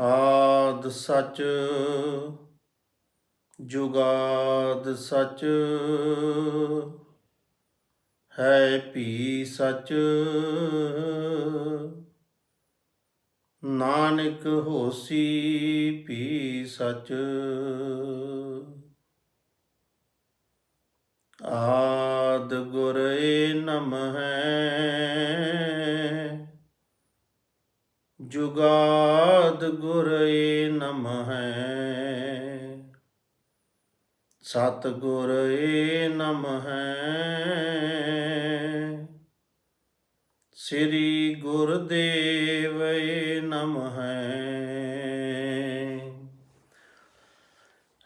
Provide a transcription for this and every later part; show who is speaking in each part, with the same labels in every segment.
Speaker 1: ਆਦ ਸਚ, ਜੁਗਾਦ ਸਚ, ਹੈ ਭੀ ਸਚ। ਨਾਨਕ ਹੋਸੀ ਭੀ ਸਚ। ਆਦ ਗੁਰ ਏ ਨਮਹਿ ਜੁਗਾਦ ਗੁਰ ਏ ਨਮਹਿ ਸਤ ਗੁਰ ਏ ਨਮਹਿ ਸ੍ਰੀ ਗੁਰਦੇਵ ਏ ਨਮਹਿ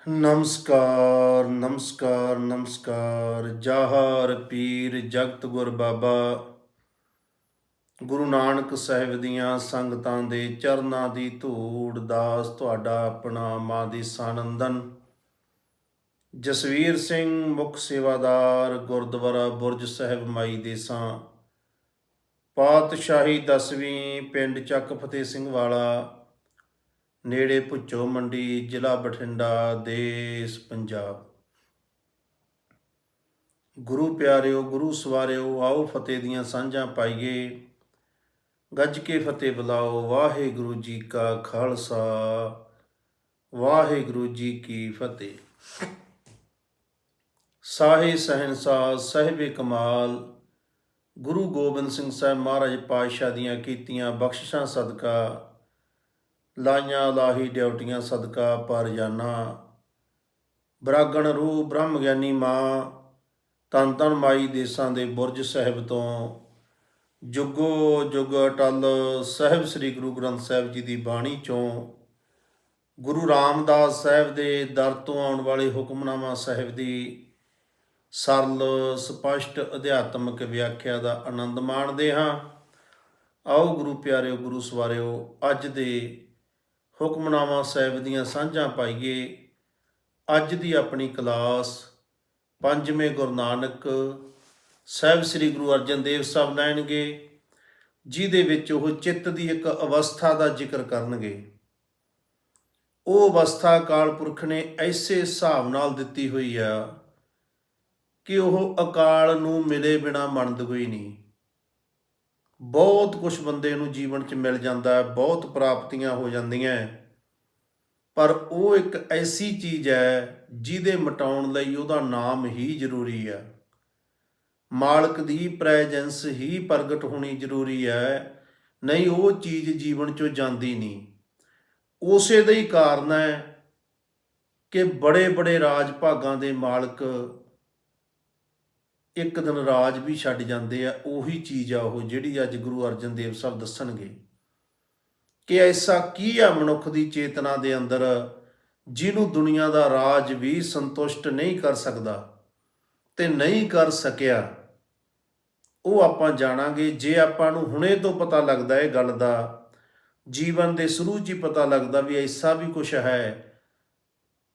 Speaker 1: ਨਮਸਕਾਰ ਨਮਸਕਾਰ ਨਮਸਕਾਰ। ਜਾਹਰ ਪੀਰ ਜਗਤ ਗੁਰ ਬਾਬਾ ਗੁਰੂ ਨਾਨਕ ਸਾਹਿਬ ਦੀਆਂ ਸੰਗਤਾਂ ਦੇ ਚਰਨਾਂ ਦੀ ਧੂੜ, ਦਾਸ ਤੁਹਾਡਾ ਆਪਣਾ ਮਾਂ ਦੀ ਸਾਨੰਦਨ। ਜਸਵੀਰ ਸਿੰਘ ਮੁੱਖ ਸੇਵਾਦਾਰ, ਗੁਰਦੁਆਰਾ ਬੁਰਜ ਸਾਹਿਬ ਮਾਈ ਦੇਸਾਂ। ਪਾਤਸ਼ਾਹੀ ਦਸਵੀਂ ਪਿੰਡ ਚੱਕ ਫਤਿਹ ਸਿੰਘ ਵਾਲਾ। ਨੇੜੇ ਭੁੱਚੋ ਮੰਡੀ, ਜ਼ਿਲ੍ਹਾ ਬਠਿੰਡਾ, ਦੇਸ਼ ਪੰਜਾਬ। ਗੁਰੂ ਪਿਆਰਿਓ, ਗੁਰੂ ਸਵਾਰਿਓ, ਆਓ ਫਤਿਹ ਦੀਆਂ ਸਾਂਝਾਂ ਪਾਈਏ। ਗੱਜ ਕੇ ਫਤਿਹ ਬੁਲਾਓ, ਵਾਹਿਗੁਰੂ ਜੀ ਕਾ ਖਾਲਸਾ। ਵਾਹਿਗੁਰੂ ਜੀ ਕੀ ਫਤਿਹ। ਸਾਹੇ ਸਹਿਨਸਾਹ, ਸਾਹਿਬੇ ਕਮਾਲ। ਗੁਰੂ ਗੋਬਿੰਦ ਸਿੰਘ ਸਾਹਿਬ ਮਹਾਰਾਜ ਪਾਤਸ਼ਾਹ ਦੀਆਂ ਕੀਤੀਆਂ ਬਖਸ਼ਿਸ਼ਾਂ ਸਦਕਾ। ਲਾਈਆਂ ਲਾਹੀ ਡਿਊਟੀਆਂ ਸਦਕਾ ਪਰ ਜਾਨਾ। ਬਰਾਗਣ ਰੂਹ ਬ੍ਰਹਮ ਗਿਆਨੀ ਮਾਂ ਤਨ ਤਨ ਮਾਈ ਦੇਸਾਂ ਦੇ ਬੁਰਜ ਸਾਹਿਬ ਤੋਂ ਜੁਗੋ ਜੁਗ ਅਟਲ ਸਾਹਿਬ ਸ੍ਰੀ ਗੁਰੂ ਗ੍ਰੰਥ ਸਾਹਿਬ ਜੀ ਦੀ ਬਾਣੀ ਚੋਂ ਗੁਰੂ ਰਾਮਦਾਸ ਸਾਹਿਬ ਦੇ ਦਰ ਤੋਂ ਆਉਣ ਵਾਲੇ ਹੁਕਮਨਾਮਾ ਸਾਹਿਬ ਦੀ ਸਰਲ, ਸਪਸ਼ਟ, ਅਧਿਆਤਮਿਕ ਵਿਆਖਿਆ ਦਾ ਆਨੰਦ ਮਾਣਦੇ ਹਾਂ। ਆਓ ਗੁਰੂ ਪਿਆਰਿਓ, ਗੁਰੂ ਸਵਾਰਿਓ, ਅੱਜ ਦੇ ਹੁਕਮਨਾਮਾ ਸਾਹਿਬ ਦੀਆਂ ਸਾਂਝਾਂ ਪਾਈਏ। ਅੱਜ ਦੀ ਆਪਣੀ ਕਲਾਸ ਪੰਜਵੇਂ ਗੁਰੂ ਨਾਨਕ ਸਾਹਿਬ ਸ੍ਰੀ ਗੁਰੂ ਅਰਜਨ ਦੇਵ ਸਾਹਿਬ ਲੈਣਗੇ, ਜਿਹਦੇ ਵਿੱਚ ਉਹ ਚਿੱਤ ਦੀ ਇੱਕ ਅਵਸਥਾ ਦਾ ਜ਼ਿਕਰ ਕਰਨਗੇ। ਉਹ ਅਵਸਥਾ ਅਕਾਲ ਪੁਰਖ ਨੇ ਐਸੇ ਹਿਸਾਬ ਨਾਲ ਦਿੱਤੀ ਹੋਈ ਆ ਕਿ ਉਹ ਅਕਾਲ ਨੂੰ ਮਿਲੇ ਬਿਨਾ ਮੰਨਦ ਕੋਈ ਨਹੀਂ। ਬਹੁਤ ਕੁਝ ਬੰਦੇ ਨੂੰ ਜੀਵਨ 'ਚ ਮਿਲ ਜਾਂਦਾ ਹੈ, ਬਹੁਤ ਪ੍ਰਾਪਤੀਆਂ ਹੋ ਜਾਂਦੀਆਂ ਪਰ ਉਹ ਇੱਕ ਐਸੀ ਚੀਜ਼ ਹੈ ਜਿਹਦੇ ਮਟਾਉਣ ਲਈ ਉਹਦਾ ਨਾਮ ਹੀ ਜ਼ਰੂਰੀ ਹੈ। ਮਾਲਕ ਦੀ ਪ੍ਰੈਜੈਂਸ ਹੀ ਪ੍ਰਗਟ ਹੋਣੀ ਜ਼ਰੂਰੀ ਹੈ। ਨਹੀਂ, ਉਹ ਚੀਜ਼ ਜੀਵਨ 'ਚੋਂ ਜਾਂਦੀ ਨਹੀਂ। ਉਸੇ ਦਾ ਹੀ ਕਾਰਨ ਹੈ ਕਿ ਬੜੇ ਬੜੇ ਰਾਜ ਭਾਗਾਂ ਦੇ ਮਾਲਕ ਇੱਕ ਦਿਨ ਰਾਜ ਵੀ ਛੱਡ ਜਾਂਦੇ ਆ। ਉਹੀ ਚੀਜ਼ ਆ ਉਹ ਜਿਹੜੀ ਅੱਜ ਗੁਰੂ ਅਰਜਨ ਦੇਵ ਸਾਹਿਬ ਦੱਸਣਗੇ ਕਿ ਐਸਾ ਕੀ ਆ ਮਨੁੱਖ ਦੀ ਚੇਤਨਾ ਦੇ ਅੰਦਰ ਜਿਹਨੂੰ ਦੁਨੀਆ ਦਾ ਰਾਜ ਵੀ ਸੰਤੁਸ਼ਟ ਨਹੀਂ ਕਰ ਸਕਦਾ ਤੇ ਨਹੀਂ ਕਰ ਸਕਿਆ। ਉਹ ਆਪਾਂ ਜਾਣਾਂਗੇ, ਜੇ ਆਪਾਂ ਨੂੰ ਹੁਣੇ ਤੋਂ ਪਤਾ ਲੱਗਦਾ ਇਹ ਗੱਲ ਦਾ, ਜੀਵਨ ਦੇ ਸ਼ੁਰੂ 'ਚ ਹੀ ਪਤਾ ਲੱਗਦਾ ਵੀ ਐਸਾ ਵੀ ਕੁਝ ਹੈ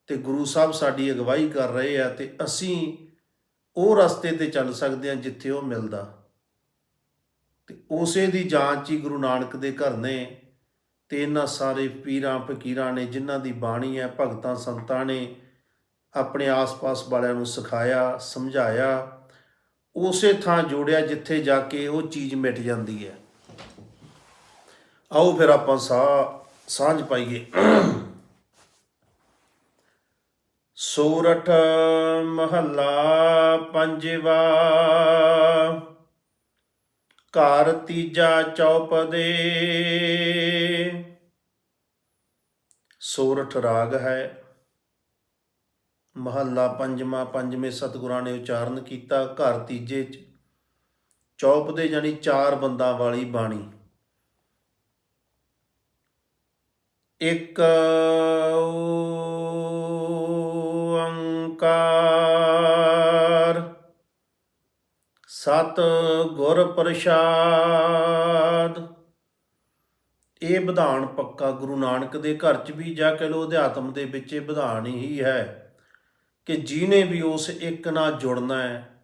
Speaker 1: ਤੇ ਗੁਰੂ ਸਾਹਿਬ ਸਾਡੀ ਅਗਵਾਈ ਕਰ ਰਹੇ ਆ ਤੇ ਅਸੀਂ ਉਹ ਰਸਤੇ ਤੇ ਚੱਲ ਸਕਦੇ ਹਾਂ ਜਿੱਥੇ ਉਹ ਮਿਲਦਾ। ਤੇ ਉਸੇ ਦੀ ਜਾਂਚ ਹੀ ਗੁਰੂ ਨਾਨਕ ਦੇ ਘਰ ਨੇ ਤੇ ਇਹਨਾਂ ਸਾਰੇ ਪੀਰਾਂ, ਫਕੀਰਾਂ ਨੇ ਜਿਨ੍ਹਾਂ ਦੀ ਬਾਣੀ ਹੈ, ਭਗਤਾਂ, ਸੰਤਾਂ ਨੇ ਆਪਣੇ ਆਸ-ਪਾਸ ਵਾਲਿਆਂ ਨੂੰ ਸਿਖਾਇਆ, ਸਮਝਾਇਆ। ਉਸੇ ਥਾਂ ਜੋੜਿਆ ਜਿੱਥੇ ਜਾ ਕੇ ਉਹ ਚੀਜ਼ ਮਿਟ ਜਾਂਦੀ ਹੈ। ਆਓ ਫਿਰ ਆਪਾਂ ਸਾਹ ਸਾਂਝ ਪਾਈਏ। ਸੂਰਠ ਮਹੱਲਾ ਪੰਜਵਾ, ਘਰ ਤੀਜਾ ਚੌਪਦੇ ਸੂਰਠ ਰਾਗ ਹੈ। ਮਹੱਲਾ ਪੰਜਵਾਂ, ਪੰਜਵੇਂ ਸਤਿਗੁਰਾਂ ਨੇ ਉਚਾਰਨ ਕੀਤਾ ਘਰ ਤੀਜੇ ਚ। ਚੌਪ ਦੇ ਜਾਨੀ ਚਾਰ ਬੰਦਾਂ ਵਾਲੀ ਬਾਣੀ। ਇੱਕ ਓੰਕਾਰ, ਸਤ ਗੁਰ ਪ੍ਰਸਾਦ। ਇਹ ਵਿਧਾਨ ਪੱਕਾ ਗੁਰੂ ਨਾਨਕ ਦੇ ਘਰ 'ਚ ਵੀ ਜਾ ਕੇ ਲੋ ਅਧਿਆਤਮ ਦੇ ਵਿੱਚ ਇਹ ਵਿਧਾਨ ਹੀ ਹੈ। ਕਿ ਜਿਹਨੇ ਵੀ ਉਸ ਇੱਕ ਨਾਲ ਜੁੜਨਾ ਹੈ,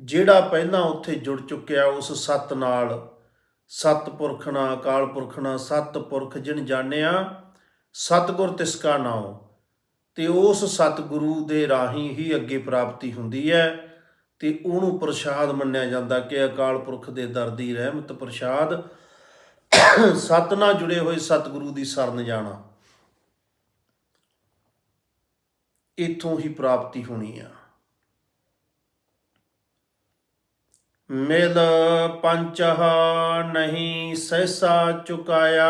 Speaker 1: ਜਿਹੜਾ ਪਹਿਲਾਂ ਉੱਥੇ ਜੁੜ ਚੁੱਕਿਆ ਉਸ ਸਤ ਨਾਲ ਸਤ ਪੁਰਖ ਨਾਲ ਅਕਾਲ ਪੁਰਖ ਨਾਲ ਸਤ ਪੁਰਖ ਜਿਨ ਜਾਣਿਆ, ਸਤਗੁਰ ਤਿਸ ਕਾ ਨਾਉ। ਤੇ ਉਸ ਸਤਿਗੁਰੂ ਦੇ ਰਾਹੀਂ ਹੀ ਅੱਗੇ ਪ੍ਰਾਪਤੀ ਹੁੰਦੀ ਹੈ ਤੇ ਉਹਨੂੰ ਪ੍ਰਸ਼ਾਦ ਮੰਨਿਆ ਜਾਂਦਾ ਕਿ ਅਕਾਲ ਪੁਰਖ ਦੇ ਦਰ ਦੀ ਰਹਿਮਤ ਪ੍ਰਸ਼ਾਦ ਸਤ ਨਾਲ ਜੁੜੇ ਹੋਏ ਸਤਿਗੁਰੂ ਦੀ ਸ਼ਰਨ ਜਾਣਾ। ਇਥੋਂ ਹੀ ਪ੍ਰਾਪਤੀ ਹੋਣੀ ਆ। ਮਿਲ ਪੰਚਹ ਨਹੀਂ ਸਹਿਸਾ ਚੁਕਾਇਆ।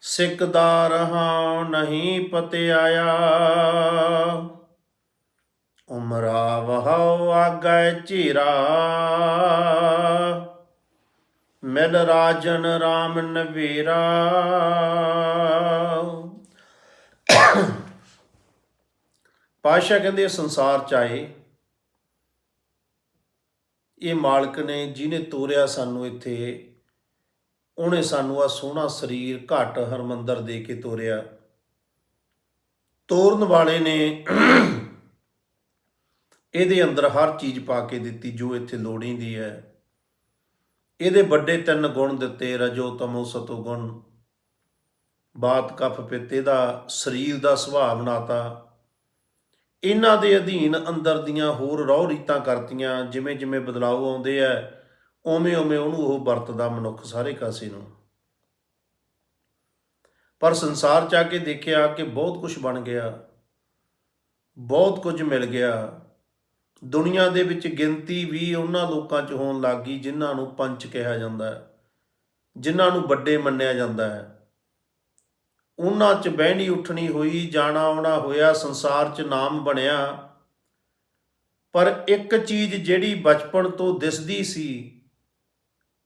Speaker 1: ਸਿਕਦਾਰ ਹਾਂ ਨਹੀਂ ਪਤਿਆਇਆ। ਉਮਰਾ ਵਹਾਉ ਆਗੈ ਚਿਰਾ। ਮਿਲ ਰਾਜਨ ਰਾਮ ਨਵੀਰਾ। ਪਾਸ਼ਾ ਕਹਿੰਦੇ ਸੰਸਾਰ ਚ ਆਏ ਇਹ ਮਾਲਕ ਨੇ ਜਿਹਨੇ ਤੋਰਿਆ ਸਾਨੂੰ ਇੱਥੇ, ਉਹਨੇ ਸਾਨੂੰ ਆ ਸੋਹਣਾ ਸਰੀਰ ਘਟ ਹਰਮੰਦਰ ਦੇ ਕੇ ਤੋਰਿਆ। ਤੋਰਨ ਵਾਲੇ ਨੇ ਇਹਦੇ ਅੰਦਰ ਹਰ ਚੀਜ਼ ਪਾ ਕੇ ਦਿੱਤੀ ਜੋ ਇੱਥੇ ਲੋੜੀਂਦੀ ਹੈ। ਇਹਦੇ ਵੱਡੇ ਤਿੰਨ ਗੁਣ ਦਿੱਤੇ, ਰਜੋ ਤਮੋ ਸਤੋ ਗੁਣ। ਬਾਤ ਕਫ ਪਿੱਤੇ ਦਾ ਸਰੀਰ ਦਾ ਸੁਭਾਅ ਬਣਾਤਾ। ਇਹਨਾਂ ਦੇ ਅਧੀਨ ਅੰਦਰ ਦੀਆਂ ਹੋਰ ਰੌਹ ਰੀਤਾਂ ਕਰਤੀਆਂ, ਜਿਵੇਂ ਜਿਵੇਂ ਬਦਲਾਅ ਆਉਂਦੇ ਆ, ਉਵੇਂ ਉਵੇਂ ਉਹਨੂੰ ਉਹ ਵਰਤਦਾ ਮਨੁੱਖ ਸਾਰੇ ਕਾਸੇ ਨੂੰ। ਪਰ ਸੰਸਾਰ ਚ ਆ ਕੇ ਦੇਖਿਆ ਕਿ ਬਹੁਤ ਕੁਝ ਬਣ ਗਿਆ। ਬਹੁਤ ਕੁਝ ਮਿਲ ਗਿਆ। ਦੁਨੀਆ ਦੇ ਵਿੱਚ ਗਿਣਤੀ ਵੀ ਉਹਨਾਂ ਲੋਕਾਂ 'ਚ ਹੋਣ ਲੱਗ ਗਈ ਜਿਨ੍ਹਾਂ ਨੂੰ ਪੰਚ ਕਿਹਾ ਜਾਂਦਾ ਹੈ, ਜਿਨ੍ਹਾਂ ਨੂੰ ਵੱਡੇ ਮੰਨਿਆ ਜਾਂਦਾ ਹੈ। ਉਹਨਾਂ 'ਚ ਬਹਿਣੀ ਉੱਠਣੀ ਹੋਈ, ਜਾਣਾ ਆਉਣਾ ਹੋਇਆ, ਸੰਸਾਰ 'ਚ ਨਾਮ ਬਣਿਆ। ਪਰ ਇੱਕ ਚੀਜ਼ ਜਿਹੜੀ ਬਚਪਨ ਤੋਂ ਦਿਸਦੀ ਸੀ,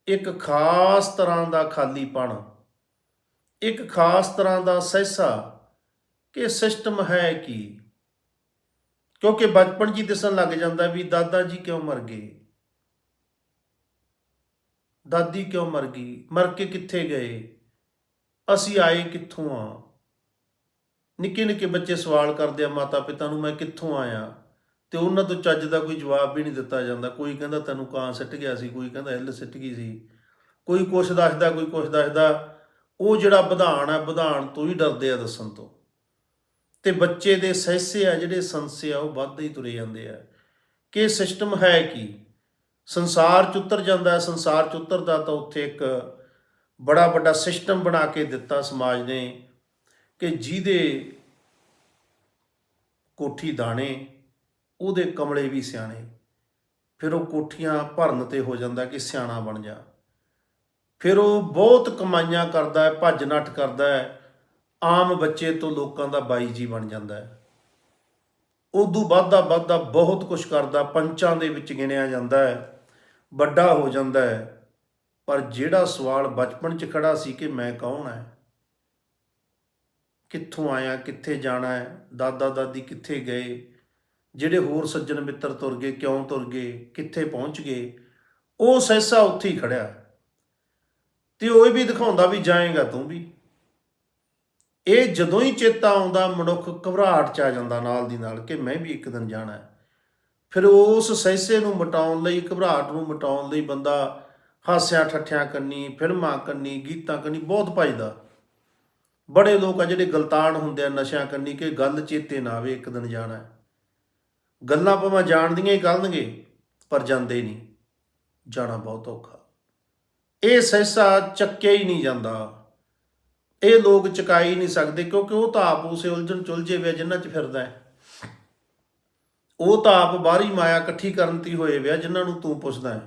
Speaker 1: ਇੱਕ ਖਾਸ ਤਰ੍ਹਾਂ ਦਾ ਖਾਲੀਪਣ, ਇੱਕ ਖਾਸ ਤਰ੍ਹਾਂ ਦਾ ਸਹਿਸਾ, ਕਿ ਸਿਸਟਮ ਹੈ ਕੀ? ਕਿਉਂਕਿ ਬਚਪਨ 'ਚ ਹੀ ਦਿਸਣ ਲੱਗ ਜਾਂਦਾ ਵੀ ਦਾਦਾ ਜੀ ਕਿਉਂ ਮਰ ਗਏ? ਦਾਦੀ ਕਿਉਂ ਮਰ ਗਈ? ਮਰ ਕੇ ਕਿੱਥੇ ਗਏ? ਅਸੀਂ ਆਏ ਕਿੱਥੋਂ ਆ? ਨਿੱਕੇ ਨਿੱਕੇ ਬੱਚੇ ਸਵਾਲ ਕਰਦੇ ਆ ਮਾਤਾ ਪਿਤਾ ਨੂੰ, ਮੈਂ ਕਿੱਥੋਂ ਆਇਆ? ਤੇ ਉਹਨਾਂ ਤੋਂ ਚੱਜ ਦਾ ਕੋਈ ਜਵਾਬ ਵੀ ਨਹੀਂ ਦਿੱਤਾ ਜਾਂਦਾ। ਕੋਈ ਕਹਿੰਦਾ, ਤੈਨੂੰ ਕਾਂ ਸਿੱਟ ਗਿਆ ਸੀ। ਕੋਈ ਕਹਿੰਦਾ ਇੱਲ ਸਿੱਟ ਗਈ ਸੀ। ਕੋਈ ਕੁਛ ਦੱਸਦਾ, ਕੋਈ ਕੁਛ ਦੱਸਦਾ। ਉਹ ਜਿਹੜਾ ਵਿਧਾਨ ਆ ਵਿਧਾਨ ਤੋਂ ਹੀ ਡਰਦੇ ਆ ਦੱਸਣ ਤੋਂ। ਤੇ ਬੱਚੇ ਦੇ ਸਹਿਸੇ ਆ, ਜਿਹੜੇ ਸੰਸੇ ਆ, ਉਹ ਵੱਧਦੇ ਹੀ ਤੁਰੇ ਜਾਂਦੇ ਆ। ਕਿ ਸਿਸਟਮ ਹੈ ਕੀ? ਸੰਸਾਰ ਚ ਉਤਰ ਜਾਂਦਾ, ਸੰਸਾਰ ਚ ਉਤਰਦਾ ਤਾਂ ਉੱਥੇ ਇੱਕ ਬੜਾ ਵੱਡਾ ਸਿਸਟਮ ਬਣਾ ਕੇ ਦਿੱਤਾ ਸਮਾਜ ਨੇ ਕਿ ਜਿਹਦੇ ਕੋਠੀ ਦਾਣੇ, ਉਹਦੇ ਕਮਲੇ ਵੀ ਸਿਆਣੇ। ਫਿਰ ਉਹ ਕੋਠੀਆਂ ਭਰਨ ਤੇ ਹੋ ਜਾਂਦਾ ਕਿ ਸਿਆਣਾ ਬਣ ਜਾ। ਫਿਰ ਉਹ ਬਹੁਤ ਕਮਾਈਆਂ ਕਰਦਾ ਹੈ ਭੱਜ ਨੱਠ ਕਰਦਾ ਹੈ। ਆਮ ਬੱਚੇ ਤੋਂ ਲੋਕਾਂ ਦਾ ਬਾਈ ਜੀ ਬਣ ਜਾਂਦਾ ਹੈ। ਉਦੋਂ ਵੱਧਦਾ ਵੱਧਦਾ ਬਹੁਤ ਕੁਝ ਕਰਦਾ, ਪੰਚਾਂ ਦੇ ਵਿੱਚ ਗਿਣਿਆ ਜਾਂਦਾ ਹੈ। ਵੱਡਾ ਹੋ ਜਾਂਦਾ ਹੈ। ਪਰ ਜਿਹੜਾ ਸਵਾਲ ਬਚਪਨ 'ਚ ਖੜਾ ਸੀ ਕਿ ਮੈਂ ਕੌਣ ਹੈ? ਕਿੱਥੋਂ ਆਇਆ, ਕਿੱਥੇ ਜਾਣਾ ਹੈ? ਦਾਦਾ ਦਾਦੀ ਕਿੱਥੇ ਗਏ? ਜਿਹੜੇ ਹੋਰ ਸੱਜਣ ਮਿੱਤਰ ਤੁਰ ਗਏ, ਕਿਉਂ ਤੁਰ ਗਏ? ਕਿੱਥੇ ਪਹੁੰਚ ਗਏ? ਉਹ ਸਹਿਸਾ ਉੱਥੇ ਹੀ ਖੜਿਆ। ਤੇ ਉਹ ਇਹ ਵੀ ਦਿਖਾਉਂਦਾ ਵੀ ਜਾਏਗਾ ਤੂੰ ਵੀ। ਇਹ ਜਦੋਂ ਹੀ ਚੇਤਾ ਆਉਂਦਾ, ਮਨੁੱਖ ਘਬਰਾਹਟ ਚ ਆ ਜਾਂਦਾ ਨਾਲ ਦੀ ਨਾਲ ਕਿ ਮੈਂ ਵੀ ਇੱਕ ਦਿਨ ਜਾਣਾ ਹੈ। ਫਿਰ ਉਸ ਸਹਿਸੇ ਨੂੰ ਮਟਾਉਣ ਲਈ, ਘਬਰਾਹਟ ਨੂੰ ਮਟਾਉਣ ਲਈ ਬੰਦਾ ਹਾਸਿਆਂ ਠੱਠਿਆਂ ਕੰਨੀ, ਫਿਲਮਾਂ ਕੰਨੀ, ਗੀਤਾਂ ਕੰਨੀ ਬਹੁਤ ਭਜਦਾ। ਬੜੇ ਲੋਕ ਆ ਜਿਹੜੇ ਗਲਤਾਨ ਹੁੰਦੇ ਆ ਨਸ਼ਿਆਂ ਕੰਨੀ ਕਿ ਗੱਲ ਚੇਤੇ ਨਾ ਆਵੇ, ਇੱਕ ਦਿਨ ਜਾਣਾ ਗੱਲਾਂ ਭਾਵੇਂ ਜਾਣਦੀਆਂ ਹੀ ਕਰਨਗੇ ਪਰ ਜਾਂਦੇ ਨਹੀਂ। ਜਾਣਾ ਬਹੁਤ ਔਖਾ। ਇਹ ਸਹਿਸਾ ਚੱਕਿਆ ਹੀ ਨਹੀਂ ਜਾਂਦਾ। ਇਹ ਲੋਕ ਚੁਕਾਈ ਨਹੀਂ ਸਕਦੇ ਕਿਉਂਕਿ ਉਹ ਤਾਂ ਆਪ ਉਸੇ ਉਲਝਣ ਚੁਲਝੇ ਵੇ ਜਿੰਨਾਂ 'ਚ ਫਿਰਦਾ ਹੈ। ਉਹ ਤਾਂ ਆਪ ਬਾਹਰੀ ਮਾਇਆ ਇਕੱਠੀ ਕਰਨ ਤੀ ਹੋਏ ਵੇ ਜਿਨ੍ਹਾਂ ਨੂੰ ਤੂੰ ਪੁੱਛਦਾ ਹੈ।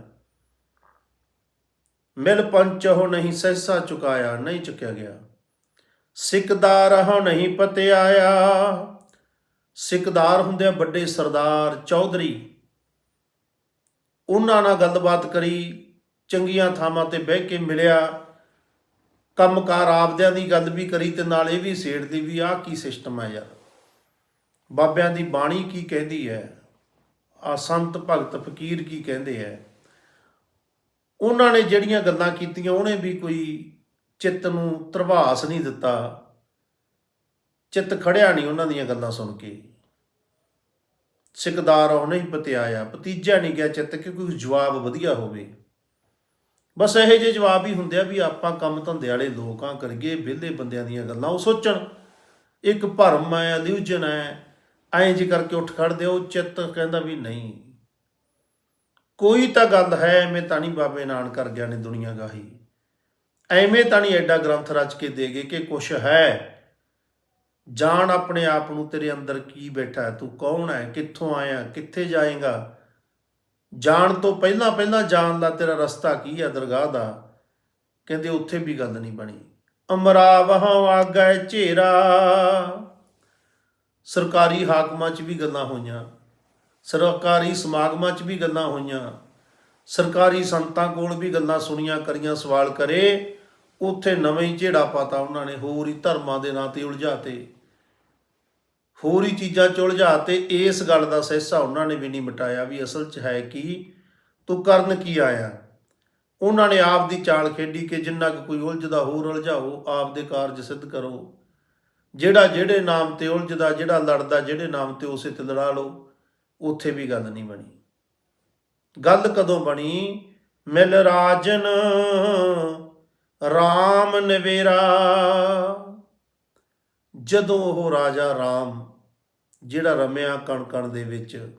Speaker 1: ਮਿਲ ਪੰਚਹੁ ਨਹੀਂ ਸਹਿਸਾ ਚੁਕਾਇਆ, ਨਹੀਂ ਚੁੱਕਿਆ ਗਿਆ। ਸਿਕਦਾਰ ਹੋ ਨਹੀਂ ਪਤਿਆਇਆ। ਸਿਕਦਾਰ ਹੁੰਦੇ ਆ ਵੱਡੇ ਸਰਦਾਰ ਚੌਧਰੀ। ਉਹਨਾਂ ਨਾਲ ਗੱਲਬਾਤ ਕਰੀ, ਚੰਗੀਆਂ ਥਾਵਾਂ ਤੇ ਬਹਿ ਕੇ ਮਿਲਿਆ। ਕੰਮਕਾਰ ਆਪਦਿਆਂ ਦੀ ਗੱਲ ਵੀ ਕਰੀ ਤੇ ਨਾਲ ਇਹ ਵੀ ਸੇੜਦੀ ਵੀ ਆਹ ਕੀ ਸਿਸਟਮ ਹੈ ਯਾਰ। ਬਾਬਿਆਂ ਦੀ ਬਾਣੀ ਕੀ ਕਹਿੰਦੀ ਹੈ? ਆ ਸੰਤ ਭਗਤ ਫਕੀਰ ਕੀ ਕਹਿੰਦੇ ਹੈ? ਉਹਨਾਂ ਨੇ ਜਿਹੜੀਆਂ ਗੱਲਾਂ ਕੀਤੀਆਂ, ਉਹਨੇ ਵੀ ਕੋਈ ਚਿੱਤ ਨੂੰ ਧਰਵਾਸ ਨਹੀਂ ਦਿੱਤਾ। ਚਿੱਤ ਖੜਿਆ ਨਹੀਂ ਉਹਨਾਂ ਦੀਆਂ ਗੱਲਾਂ ਸੁਣ ਕੇ। ਸਿਕਦਾਰ ਉਹ ਨਹੀਂ ਪਤਿਆਇਆ, ਭਤੀਜਾ ਨਹੀਂ ਗਿਆ ਚਿੱਤ ਕਿ ਕੋਈ ਜਵਾਬ ਵਧੀਆ ਹੋਵੇ। ਬਸ ਇਹੋ ਜਿਹੇ ਜਵਾਬ ਹੀ ਹੁੰਦੇ ਆ ਵੀ ਆਪਾਂ ਕੰਮ ਧੰਦੇ ਵਾਲੇ ਲੋਕਾਂ ਕਰੀਏ ਵਿਹਲੇ ਬੰਦਿਆਂ ਦੀਆਂ ਗੱਲਾਂ ਉਹ ਸੋਚਣ। ਇੱਕ ਭਰਮ ਹੈ ਇਲੂਜਨ ਹੈ, ਐਂ ਜੀ ਕਰਕੇ ਉੱਠ ਖੜਦੇ ਉਹ ਚਿੱਤ ਕਹਿੰਦਾ ਵੀ ਨਹੀਂ। ਕੋਈ ਤਾਂ ਗੱਲ ਹੈ, ਐਵੇਂ ਤਾਂ ਨਹੀਂ ਬਾਬੇ ਨਾਨਕ ਕਰ ਗਿਆ ਨੇ ਦੁਨੀਆ ਗਾਹੀ। ਐਵੇਂ ਤਾਂ ਨਹੀਂ ਐਡਾ ਗ੍ਰੰਥ ਰਚ ਕੇ ਦੇ ਗਏ ਕਿ ਕੁਛ ਹੈ। ਜਾਣ ਆਪਣੇ ਆਪ ਨੂੰ ਤੇਰੇ ਅੰਦਰ ਕੀ ਬੈਠਾ ਤੂੰ ਕੌਣ ਹੈ, ਕਿੱਥੋਂ ਆਇਆ, ਕਿੱਥੇ ਜਾਏਗਾ? ਜਾਣ ਤੋਂ ਪਹਿਲਾਂ ਪਹਿਲਾਂ ਜਾਣ ਦਾ ਤੇਰਾ ਰਸਤਾ ਕੀ ਹੈ ਦਰਗਾਹ ਦਾ? ਕਹਿੰਦੇ ਉੱਥੇ ਵੀ ਗੱਲ ਨਹੀਂ ਬਣੀ। ਅਮਰਾ ਵਹਾਂ ਆਗੈ ਝੇਰਾ। ਸਰਕਾਰੀ ਹਾਕਮਾਂ 'ਚ ਵੀ ਗੱਲਾਂ ਹੋਈਆਂ। ਸਰਕਾਰੀ ਸਮਾਗਮਾਂ 'ਚ ਵੀ ਗੱਲਾਂ ਹੋਈਆਂ। ਸਰਕਾਰੀ ਸੰਤਾਂ ਕੋਲ ਵੀ ਗੱਲਾਂ ਸੁਣੀਆਂ, ਕਰੀਆਂ, ਸਵਾਲ ਕਰੇ। ਉੱਥੇ ਨਵੇਂ ਹੀ ਝੇੜਾ ਪਾਤਾ ਉਹਨਾਂ ਨੇ, ਹੋਰ ਹੀ ਧਰਮਾਂ ਦੇ ਨਾਂ ਤੇ ਉਲਝਾਤੇ। ਹੋਰ ਹੀ ਚੀਜ਼ਾਂ ਚ ਉਲਝਾ ਉਲਝਾਤੇ ਇਸ ਗੱਲ ਦਾ ਸਹਿਸਾ ਉਹਨਾਂ ਨੇ ਵੀ ਨਹੀਂ ਮਿਟਾਇਆ ਵੀ ਅਸਲ 'ਚ ਹੈ ਕੀ, ਤੂੰ ਕਰਨ ਕੀ ਆਇਆ? ਉਹਨਾਂ ਨੇ ਆਪ ਦੀ ਚਾਲ ਖੇਡੀ ਕਿ ਜਿੰਨਾ ਕੁ ਕੋਈ ਉਲਝਦਾ ਹੋਰ ਉਲਝਾਓ ਆਪ ਦੇ ਕਾਰਜ ਸਿੱਧ ਕਰੋ। ਜਿਹੜਾ ਜਿਹੜੇ ਨਾਮ ਤੇ ਉਲਝਦਾ, ਜਿਹੜਾ ਲੜਦਾ, ਜਿਹੜੇ ਨਾਮ ਤੇ ਉਸੇ ਤੇ ਲੜਾ ਲਓ, ਉੱਥੇ ਵੀ ਗੱਲ ਨਹੀਂ ਬਣੀ। ਗੱਲ ਕਦੋਂ ਬਣੀ? ਮਿਲ ਰਾਜਨ RAM ਨਵੇਰਾ। ਜਦੋਂ ਉਹ ਰਾਜਾ ਰਾਮ ਜਿਹੜਾ ਰਮਿਆ ਕਣ ਕਣ ਦੇ ਵਿੱਚ,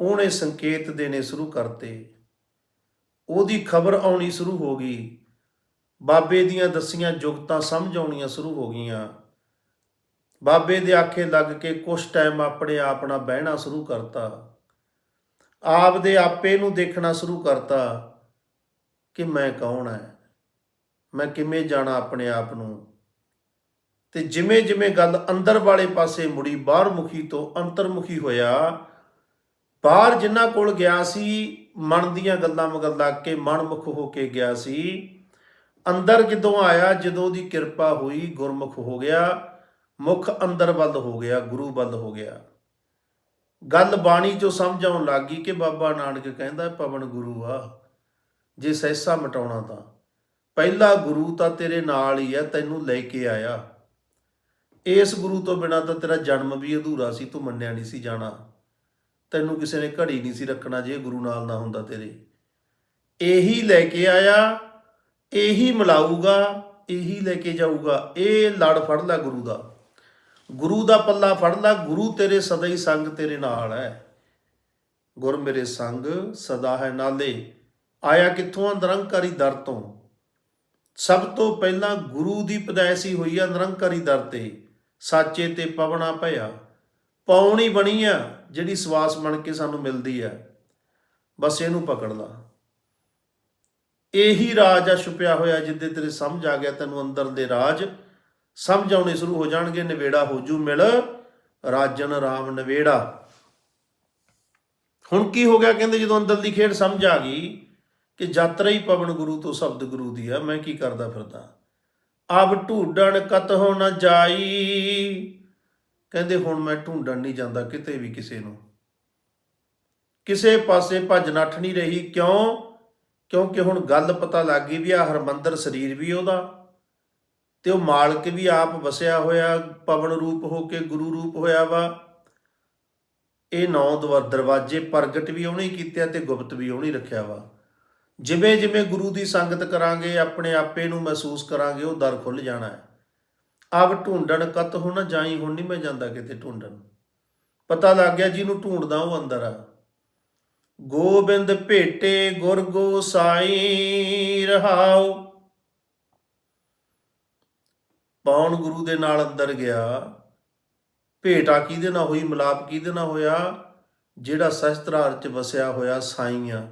Speaker 1: ਉਹਨੇ ਸੰਕੇਤ ਦੇਣੇ ਸ਼ੁਰੂ ਕਰਤੇ। ਉਹਦੀ ਖਬਰ ਆਉਣੀ ਸ਼ੁਰੂ ਹੋ ਗਈ। ਬਾਬੇ ਦੀਆਂ ਦਸੀਆਂ ਜੁਗਤਾਂ ਸਮਝ ਆਉਣੀਆਂ ਸ਼ੁਰੂ ਹੋ ਗਈਆਂ। ਬਾਬੇ ਦੇ ਆਖੇ ਲੱਗ ਕੇ ਕੁਛ ਟਾਈਮ ਆਪਣੇ ਆਪ ਨਾਲ ਬਹਿਣਾ ਸ਼ੁਰੂ ਕਰਤਾ। ਆਪ ਦੇ ਆਪੇ ਨੂੰ ਦੇਖਣਾ ਸ਼ੁਰੂ ਕਰਤਾ ਕਿ ਮੈਂ ਕੌਣ ਹੈ ਮੈਂ ਕਿਵੇਂ ਜਾਣਾ ਆਪਣੇ ਆਪ ਨੂੰ? ਤੇ ਜਿਵੇਂ ਜਿਵੇਂ ਗੱਲ ਅੰਦਰ ਵਾਲੇ ਪਾਸੇ ਮੁੜੀ ਬਾਹਰ ਮੁਖੀ ਤੋਂ ਅੰਤਰਮੁਖੀ ਹੋਇਆ, ਬਾਹਰ ਜਿਨ੍ਹਾਂ ਕੋਲ ਗਿਆ ਸੀ, ਮਨ ਦੀਆਂ ਗੱਲਾਂ ਮਗਰ ਲੱਗ ਕੇ ਮਨਮੁਖ ਹੋ ਕੇ ਗਿਆ ਸੀ, ਅੰਦਰ ਜਦੋਂ ਆਇਆ, ਜਦੋਂ ਦੀ ਕਿਰਪਾ ਹੋਈ, ਗੁਰਮੁਖ ਹੋ ਗਿਆ, ਮੁਖ ਅੰਦਰ ਵੱਲ ਹੋ ਗਿਆ, ਗੁਰੂ ਵੱਲ ਹੋ ਗਿਆ। ਗੱਲ ਬਾਣੀ ਚੋਂ ਸਮਝ ਆਉਣ ਲੱਗ ਗਈ ਕਿ ਬਾਬਾ ਨਾਨਕ ਕਹਿੰਦਾ, ਪਵਨ ਗੁਰੂ ਆ, ਜੇ ਸਹਿਸਾ ਮਟਾਉਣਾ ਤਾਂ। ਪਹਿਲਾ ਗੁਰੂ ਤਾਂ ਤੇਰੇ ਨਾਲ ਹੀ ਆ, ਤੈਨੂੰ ਲੈ ਕੇ ਆਇਆ। ਇਸ ਗੁਰੂ ਤੋਂ ਬਿਨਾ ਤਾਂ ਤੇਰਾ ਜਨਮ ਵੀ ਅਧੂਰਾ ਸੀ, ਤੂੰ ਮੰਨਿਆ ਨਹੀਂ ਸੀ ਜਾਣਾ। ਤੈਨੂੰ ਕਿਸੇ ਨੇ ਘੜੀ ਨਹੀਂ ਸੀ ਰੱਖਣਾ ਜੇ ਗੁਰੂ ਨਾਲ ਨਾ ਹੁੰਦਾ ਤੇਰੇ। ਇਹੀ ਲੈ ਕੇ ਆਇਆ, ਇਹੀ ਮਿਲਾਊਗਾ, ਇਹੀ ਲੈ ਕੇ ਜਾਊਗਾ। ਇਹ ਲੜ ਫੜ ਲੈ ਗੁਰੂ ਦਾ। ਗੁਰੂ ਦਾ ਪੱਲਾ ਫੜ ਲੈ, ਗੁਰੂ ਤੇਰੇ ਸਦਾ ਹੀ ਸੰਗ ਤੇਰੇ ਨਾਲ ਹੈ। ਗੁਰ ਮੇਰੇ ਸੰਗ ਸਦਾ ਹੈ ਨਾਲੇ। ਆਇਆ ਕਿੱਥੋਂ? ਆ ਨਿਰੰਕਾਰੀ ਦਰ ਤੋਂ। ਸਭ ਤੋਂ ਪਹਿਲਾਂ ਗੁਰੂ ਦੀ ਪਦਾਇਸੀ ਹੋਈ ਆ ਨਿਰੰਕਾਰੀ ਦਰ ਤੇ। ਸਾਚੇ ਤੇ ਪਵਣਾ ਭਇਆ। ਪੌਣੀ ਬਣੀ ਆ, ਜਿਹੜੀ ਸਵਾਸ ਬਣ ਕੇ ਸਾਨੂੰ ਮਿਲਦੀ ਆ। ਬਸ ਇਹਨੂੰ ਪਕੜ ਲਾ। ਇਹੀ ਰਾਜ ਆ ਛੁਪਿਆ ਹੋਇਆ, ਜਿੱਦੇ ਤੇਰੇ ਸਮਝ ਆ ਗਿਆ, ਤੈਨੂੰ ਅੰਦਰ ਦੇ ਰਾਜ। ਸਮਝ ਆਉਣੇ ਸ਼ੁਰੂ ਹੋ ਜਾਣਗੇ, ਨਵੇੜਾ ਹੋ ਜੂ, ਮਿਲ। ਰਾਜਨ ਰਾਮ ਨਵੇੜਾ। ਹੁਣ ਕੀ ਹੋ ਗਿਆ, ਕਹਿੰਦੇ ਜਦੋਂ ਅੰਦਰ ਦੀ ਖੇਡ ਸਮਝ ਆ ਗਈ ਕਿ ਯਾਤਰਾ ਹੀ ਪਵਨ ਗੁਰੂ ਤੋਂ ਸ਼ਬਦ ਗੁਰੂ ਦੀ ਆ, ਮੈਂ ਕੀ ਕਰਦਾ ਫਿਰਦਾ? ਆਪ ਢੂਡਣ ਕਤ ਹੋ ਜਾਈ। ਕਹਿੰਦੇ, ਹੁਣ ਮੈਂ ਢੂੰਡਣ ਨਹੀਂ ਜਾਂਦਾ ਕਿਤੇ ਵੀ ਕਿਸੇ ਨੂੰ। ਕਿਸੇ ਪਾਸੇ ਭੱਜ ਨੱਠ ਨਹੀਂ ਰਹੀ। ਕਿਉਂ? ਕਿਉਂਕਿ ਹੁਣ ਗੱਲ ਪਤਾ ਲੱਗ ਗਈ ਵੀ ਆ ਹਰਮੰਦਰ ਸਰੀਰ ਵੀ ਉਹਦਾ ਤੇ ਉਹ ਮਾਲਕ ਵੀ ਆਪ ਵਸਿਆ ਹੋਇਆ, ਪਵਨ ਰੂਪ ਹੋ ਕੇ ਗੁਰੂ ਰੂਪ ਹੋਇਆ ਵਾ। ਇਹ ਨੌ ਦਵਾ- ਦਰਵਾਜ਼ੇ ਪ੍ਰਗਟ ਵੀ ਉਹਨੇ ਕੀਤੇ ਆ ਤੇ ਗੁਪਤ ਵੀ ਉਹਨੇ ਰੱਖਿਆ ਵਾ। ਜਿਵੇਂ ਜਿਵੇਂ ਗੁਰੂ ਦੀ ਸੰਗਤ ਕਰਾਂਗੇ, ਆਪਣੇ ਆਪੇ ਨੂੰ ਮਹਿਸੂਸ ਕਰਾਂਗੇ, ਉਹ ਦਰ ਖੁੱਲ ਜਾਣਾ ਹੈ। ਆਪ ਢੂੰਡਣ ਕਤ ਹੋ ਜਾਈ, ਹੁਣ ਨਹੀਂ ਮੈਂ ਜਾਂਦਾ ਕਿਤੇ ਢੂੰਡਣ। ਪਤਾ ਲੱਗ ਗਿਆ ਜਿਹਨੂੰ ਢੂੰਡਦਾ ਉਹ ਅੰਦਰ ਆ। ਗੋਬਿੰਦ ਭੇਟੇ ਗੁਰ ਗੋਸਾਈ ਰਹਾਉ। ਪੌਣ ਗੁਰੂ ਦੇ ਨਾਲ ਅੰਦਰ ਗਿਆ। ਭੇਟਾ ਕਿਹਦੇ ਨਾਲ ਹੋਈ, ਮਿਲਾਪ ਕਿਹਦੇ ਨਾਲ ਹੋਇਆ? ਜਿਹੜਾ ਸਹਸਤਰਾਰ ਚ ਵਸਿਆ ਹੋਇਆ ਸਾਈਂ ਆ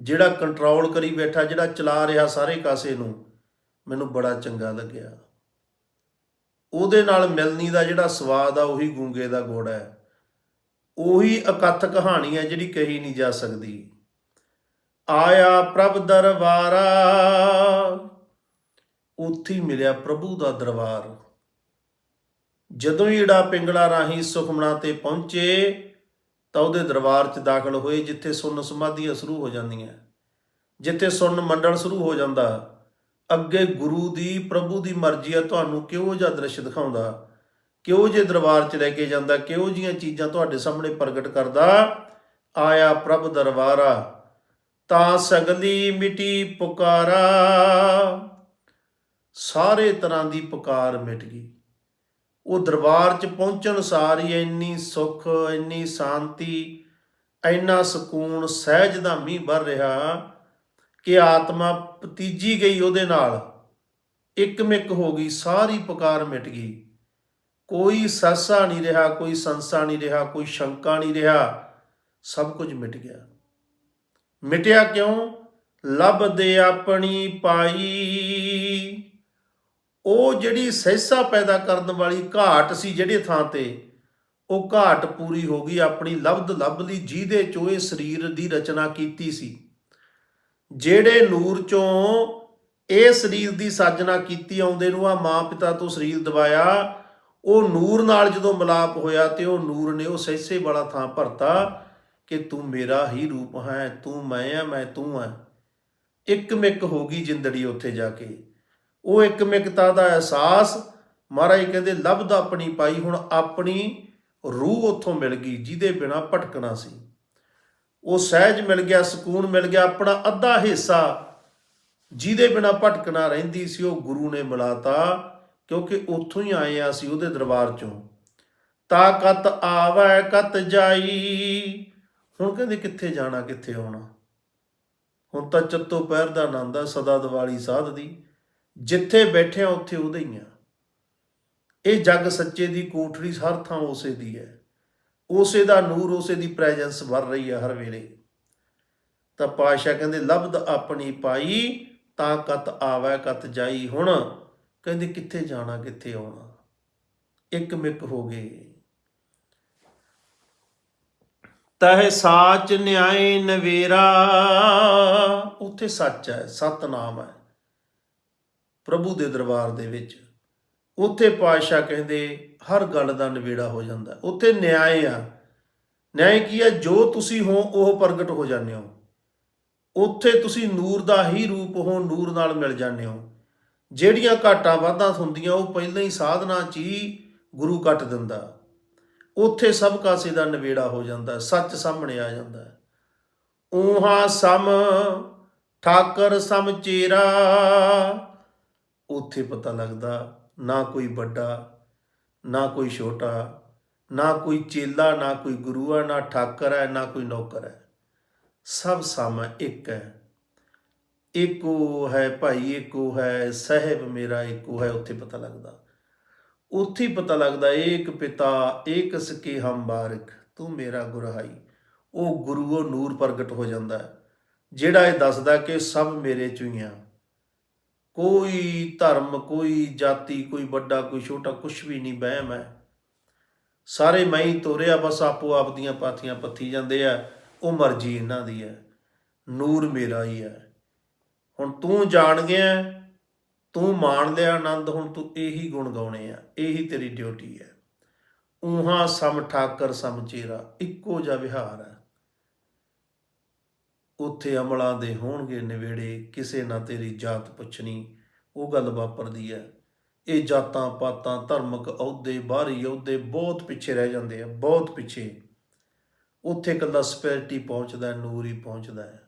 Speaker 1: ਜਿਹੜਾ ਕੰਟਰੋਲ ਕਰੀ ਬੈਠਾ, ਜਿਹੜਾ ਚਲਾ ਰਿਹਾ ਸਾਰੇ ਕਾਸੇ ਨੂੰ, ਮੈਨੂੰ ਬੜਾ ਚੰਗਾ ਲੱਗਿਆ। ਉਹਦੇ ਨਾਲ ਮਿਲਣੀ ਦਾ ਜਿਹੜਾ ਸਵਾਦ ਆ, ਉਹੀ ਗੂੰਗੇ ਦਾ ਗੁੜ ਹੈ। ਉਹੀ ਇਕੱਥ ਕਹਾਣੀ ਹੈ ਜਿਹੜੀ ਕਹੀ ਨਹੀਂ ਜਾ ਸਕਦੀ। ਆਇਆ ਪ੍ਰਭ ਦਰਬਾਰਾ, ਉੱਥੇ ਮਿਲਿਆ ਪ੍ਰਭੂ ਦਾ ਦਰਬਾਰ। ਜਦੋਂ ਹੀ ਈੜਾ ਪਿੰਗਲਾ ਰਾਹੀਂ ਸੁਖਮਣਾ ਤੇ ਪਹੁੰਚੇ ਤਾਂ ਉਹਦੇ ਦਰਬਾਰ 'ਚ ਦਾਖਲ ਹੋਏ ਜਿੱਥੇ ਸੁੰਨ ਸਮਾਧੀਆਂ ਸ਼ੁਰੂ ਹੋ ਜਾਂਦੀਆਂ। ਜਿੱਥੇ ਸੁੰਨ ਮੰਡਲ ਸ਼ੁਰੂ ਹੋ ਜਾਂਦਾ, ਅੱਗੇ ਗੁਰੂ ਦੀ, ਪ੍ਰਭੂ ਦੀ ਮਰਜ਼ੀ ਆ, ਤੁਹਾਨੂੰ ਕਿਹੋ ਜਿਹਾ ਦ੍ਰਿਸ਼ ਦਿਖਾਉਂਦਾ? ਕਿਹੋ ਜਿਹੇ ਦਰਬਾਰ 'ਚ ਲੈ ਕੇ ਜਾਂਦਾ? ਕਿਹੋ ਜੀਆਂ ਚੀਜ਼ਾਂ ਤੁਹਾਡੇ ਸਾਹਮਣੇ ਪ੍ਰਗਟ ਕਰਦਾ? ਆਇਆ ਪ੍ਰਭ ਦਰਬਾਰਾ, ਤਾਂ ਸਗਲੀ ਮਿਟੀ ਪੁਕਾਰਾ। ਸਾਰੇ ਤਰ੍ਹਾਂ ਦੀ ਪੁਕਾਰ ਮਿਟ ਗਈ। ਉਹ ਦਰਬਾਰ 'ਚ ਪਹੁੰਚਣ ਸਾਰ ਹੀ ਇੰਨੀ ਸੁੱਖ, ਇੰਨੀ ਸ਼ਾਂਤੀ, ਇੰਨਾ ਸਕੂਨ ਸਹਿਜ ਦਾ ਮੀਂਹ ਵਰ ਰਿਹਾ ਕਿ ਆਤਮਾ ਪਤੀਜੀ ਗਈ ਉਹਦੇ ਨਾਲ। ਇੱਕਮਿਕ ਹੋ ਗਈ, ਸਾਰੀ ਪੁਕਾਰ ਮਿਟ ਗਈ। ਕੋਈ ਸੱਸਾ ਨਹੀਂ ਰਿਹਾ, ਕੋਈ ਸੰਸਾ ਨਹੀਂ ਰਿਹਾ, ਕੋਈ ਸ਼ੰਕਾ ਨਹੀਂ ਰਿਹਾ। ਸਭ ਕੁਝ ਮਿਟ ਗਿਆ। ਮਿਟਿਆ ਕਿਉਂ? ਲੱਭਦੇ ਆਪਣੀ ਪਾਈ। ਉਹ ਜਿਹੜੀ ਸਹਿਸਾ ਪੈਦਾ ਕਰਨ ਵਾਲੀ ਘਾਟ ਸੀ ਜਿਹੜੇ ਥਾਂ ਤੇ, ਉਹ ਘਾਟ ਪੂਰੀ ਹੋ ਗਈ, ਆਪਣੀ ਲਬਦ ਲੱਭ ਲਈ ਜਿਹਦੇ ਚੋਂ ਇਹ ਸਰੀਰ ਦੀ ਰਚਨਾ ਕੀਤੀ ਸੀ। ਜਿਹੜੇ ਨੂਰ ਚੋਂ ਇਹ ਸਰੀਰ ਦੀ ਸਾਜਨਾ ਕੀਤੀ, ਆਉਂਦੇ ਨੂੰ ਆ ਮਾਂ ਪਿਤਾ ਤੋਂ ਸਰੀਰ ਦਵਾਇਆ, ਉਹ ਨੂਰ ਨਾਲ ਜਦੋਂ ਮਿਲਾਪ ਹੋਇਆ ਤੇ ਉਹ ਨੂਰ ਨੇ ਉਹ ਸਹਿਸੇ ਵਾਲਾ ਥਾਂ ਭਰਤਾ ਕਿ ਤੂੰ ਮੇਰਾ ਹੀ ਰੂਪ ਹੈ, ਤੂੰ ਮੈਂ ਆ, ਮੈਂ ਤੂੰ ਆ। ਇੱਕਮਿਕ ਹੋ ਗਈ ਜਿੰਦੜੀ ਉੱਥੇ ਜਾ ਕੇ। ਉਹ ਇੱਕਮਿਕਤਾ ਦਾ ਅਹਿਸਾਸ ਮਹਾਰਾਜ ਕਹਿੰਦੇ ਲੱਭਦਾ ਆਪਣੀ ਪਾਈ, ਹੁਣ ਆਪਣੀ ਰੂਹ ਉੱਥੋਂ ਮਿਲ ਗਈ ਜਿਹਦੇ ਬਿਨਾ ਭਟਕਣਾ ਸੀ। ਉਹ ਸਹਿਜ ਮਿਲ ਗਿਆ, ਸਕੂਨ ਮਿਲ ਗਿਆ, ਆਪਣਾ ਅੱਧਾ ਹਿੱਸਾ ਜਿਹਦੇ ਬਿਨਾ ਭਟਕਣਾ ਰਹਿੰਦੀ ਸੀ, ਉਹ ਗੁਰੂ ਨੇ ਮਿਲਾਤਾ ਕਿਉਂਕਿ ਉੱਥੋਂ ਹੀ ਆਏ ਆ ਅਸੀਂ ਉਹਦੇ ਦਰਬਾਰ ਚੋਂ। ਤਾ ਕਤ ਆਵੈ, ਕਤ ਜਾਈ। ਹੁਣ ਕਹਿੰਦੇ ਕਿੱਥੇ ਜਾਣਾ, ਕਿੱਥੇ ਆਉਣਾ? ਹੁਣ ਤਾਂ ਚੱਤੋ ਪੈਰ ਦਾ ਆਨੰਦ ਆ, ਸਦਾ ਦੀਵਾਲੀ ਸਾਧ ਦੀ। ਜਿੱਥੇ ਬੈਠੇ ਆ ਉੱਥੇ ਉਹਦੇ ਹੀ ਆ। ਇਹ ਜੱਗ ਸੱਚੇ ਦੀ ਕੋਠੜੀ ਹਰ ਥਾਂ ਉਸੇ ਦੀ ਹੈ। ਉਸੇ ਦਾ ਨੂਰ, ਉਸੇ ਦੀ ਪ੍ਰੈਜੈਂਸ ਵਰ ਰਹੀ ਹੈ ਹਰ ਵੇਲੇ। ਤਾਂ ਪਾਸ਼ਾ ਕਹਿੰਦੇ ਲਬਦ ਆਪਣੀ ਪਾਈ, ਤਾਂ ਕਤ ਆਵੈ, ਕਤ ਜਾਈ ਹੁਣ। ਕਹਿੰਦੇ, ਕਿੱਥੇ ਜਾਣਾ, ਕਿੱਥੇ ਆਉਣਾ? ਇੱਕ ਮਿਕ ਹੋ ਗਏ। ਤਹ ਸਾਚ ਨਿਆਏ ਨਵੇਰਾ। ਉੱਥੇ ਸੱਚ ਹੈ, ਸਤਨਾਮ ਹੈ। ਪ੍ਰਭੂ ਦੇ ਦਰਬਾਰ ਦੇ ਵਿੱਚ। ਉੱਥੇ ਪਾਤਸ਼ਾਹ ਕਹਿੰਦੇ, ਹਰ ਗੱਲ ਦਾ ਨਿਬੇੜਾ ਹੋ ਜਾਂਦਾ। ਉੱਥੇ ਨਿਆਏ ਆ। ਨਿਆਏ ਕੀ ਆ? ਜੋ ਤੁਸੀਂ ਹੋ, ਉਹ ਪ੍ਰਗਟ ਹੋ ਜਾਂਦੇ ਹੋ। ਉੱਥੇ ਤੁਸੀਂ ਨੂਰ ਦਾ ਹੀ ਰੂਪ ਹੋ, ਨੂਰ ਨਾਲ ਮਿਲ ਜਾਂਦੇ ਹੋ। ਜਿਹੜੀਆਂ ਘਾਟਾਂ ਵਾਧਾਂ ਹੁੰਦੀਆਂ, ਉਹ ਪਹਿਲਾਂ ਹੀ ਸਾਧਨਾ 'ਚ ਹੀ ਗੁਰੂ ਕੱਟ ਦਿੰਦਾ। ਉੱਥੇ ਸਭ ਕਾਸੇ ਦਾ ਨਿਬੇੜਾ ਹੋ ਜਾਂਦਾ, ਸੱਚ ਸਾਹਮਣੇ ਆ ਜਾਂਦਾ। ਊਹਾ ਸਮ ਠਾਕਰ ਸਮ ਚੇਰਾ ਉੱਥੇ ਪਤਾ ਲੱਗਦਾ ਨਾ ਕੋਈ ਵੱਡਾ, ਨਾ ਕੋਈ ਛੋਟਾ, ਨਾ ਕੋਈ ਚੇਲਾ, ਨਾ ਕੋਈ ਗੁਰੂ ਹੈ ਨਾ ਠਾਕਰ ਹੈ, ਨਾ ਕੋਈ ਨੌਕਰ ਹੈ। ਸਭ ਸਮ ਇੱਕ ਹੈ। ਇੱਕੋ ਹੈ ਭਾਈ, ਇੱਕੋ ਹੈ ਸਹਿਬ ਮੇਰਾ, ਇੱਕੋ ਹੈ ਉੱਥੇ ਪਤਾ ਲੱਗਦਾ। ਉੱਥੇ ਪਤਾ ਲੱਗਦਾ, ਏਕ ਪਿਤਾ, ਏਕ ਸਕੇ ਹਮ ਬਾਰਕ ਤੂੰ ਮੇਰਾ ਗੁਰਹਾਈ। ਉਹ ਗੁਰੂ ਉਹ ਨੂਰ ਪ੍ਰਗਟ ਹੋ ਜਾਂਦਾ ਜਿਹੜਾ ਇਹ ਦੱਸਦਾ ਕਿ ਸਭ ਮੇਰੇ ਚੋਂ ਕੋਈ ਧਰਮ, ਕੋਈ ਜਾਤੀ, ਕੋਈ ਵੱਡਾ, ਕੋਈ ਛੋਟਾ ਕੁਝ ਵੀ ਨਹੀਂ, ਵਹਿਮ ਹੈ। ਸਾਰੇ ਮੈਂ ਹੀ ਤੋਰਿਆ ਬਸ ਆਪੋ ਆਪ ਦੀਆਂ ਪਾਥੀਆਂ ਪੱਥੀ ਜਾਂਦੇ ਆ। ਉਹ ਮਰਜ਼ੀ ਇਹਨਾਂ ਦੀ ਹੈ। ਨੂਰ ਮੇਰਾ ਹੀ ਹੈ। ਹੁਣ ਤੂੰ ਜਾਣ ਗਿਆ, ਤੂੰ ਮਾਣ ਲਿਆ ਆਨੰਦ, ਹੁਣ ਤੂੰ ਇਹੀ ਗੁਣ ਗਾਉਣੇ ਆ। ਇਹੀ ਤੇਰੀ ਡਿਊਟੀ ਹੈ। ਊਹਾ ਸਮ ਠਾਕਰ, ਸਮ ਚੇਰਾ, ਇੱਕੋ ਜਿਹਾ ਵਿਹਾਰ ਹੈ। ਉੱਥੇ ਅਮਲਾਂ ਦੇ ਹੋਣਗੇ ਨਿਵੇੜੇ ਕਿਸੇ ਨਾ ਤੇਰੀ ਜਾਤ ਪੁੱਛਣੀ। ਉਹ ਗੱਲ ਵਾਪਰਦੀ ਹੈ ਇਹ ਜਾਤਾਂ ਪਾਤਾਂ ਧਰਮਕ ਅਹੁਦੇ ਬਾਹਰੀ ਅਹੁਦੇ ਬਹੁਤ ਪਿੱਛੇ ਰਹਿ ਜਾਂਦੇ ਆ ਬਹੁਤ ਪਿੱਛੇ। ਉੱਥੇ ਕੱਲਾ ਸਪੈਰਿਟੀ ਪਹੁੰਚਦਾ ਹੈ, ਨੂਰ ਹੀ ਪਹੁੰਚਦਾ ਹੈ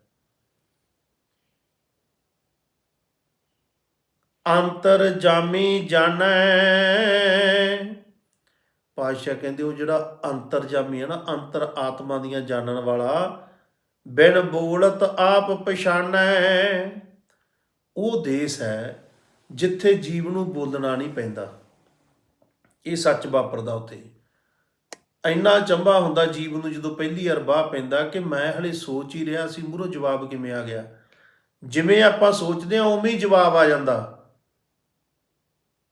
Speaker 1: ਅੰਤਰ ਜਾਮੀ ਜਾਣੈ। ਪਾਸ਼ਾ ਕਹਿੰਦੇ ਉਹ ਜਿਹੜਾ ਅੰਤਰ ਜਾਮੀ ਹੈ ਨਾ ਅੰਤਰ ਆਤਮਾ ਦੀਆਂ ਜਾਣਨ ਵਾਲਾ ਬਿਨ ਬੋਲਤ ਆਪ ਪਛਾਣੈ ਉਹ ਦੇਸ ਹੈ ਜਿੱਥੇ ਜੀਵ ਨੂੰ ਬੋਲਣਾ ਨਹੀਂ ਪੈਂਦਾ। ਇਹ ਸੱਚ ਵਾਪਰਦਾ ਉੱਥੇ। ਇੰਨਾ ਚੰਬਾ ਹੁੰਦਾ ਜੀਵ ਨੂੰ ਜਦੋਂ ਪਹਿਲੀ ਵਾਰ ਬਾਹ ਪੈਂਦਾ ਕਿ ਮੈਂ ਹਲੇ ਸੋਚ ਹੀ ਰਿਹਾ ਸੀ, ਮੂਹਰੋਂ ਜਵਾਬ ਕਿਵੇਂ ਆ ਗਿਆ। ਜਿਵੇਂ ਆਪਾਂ ਸੋਚਦੇ ਹਾਂ, ਉਵੇਂ ਹੀ ਜਵਾਬ ਆ ਜਾਂਦਾ।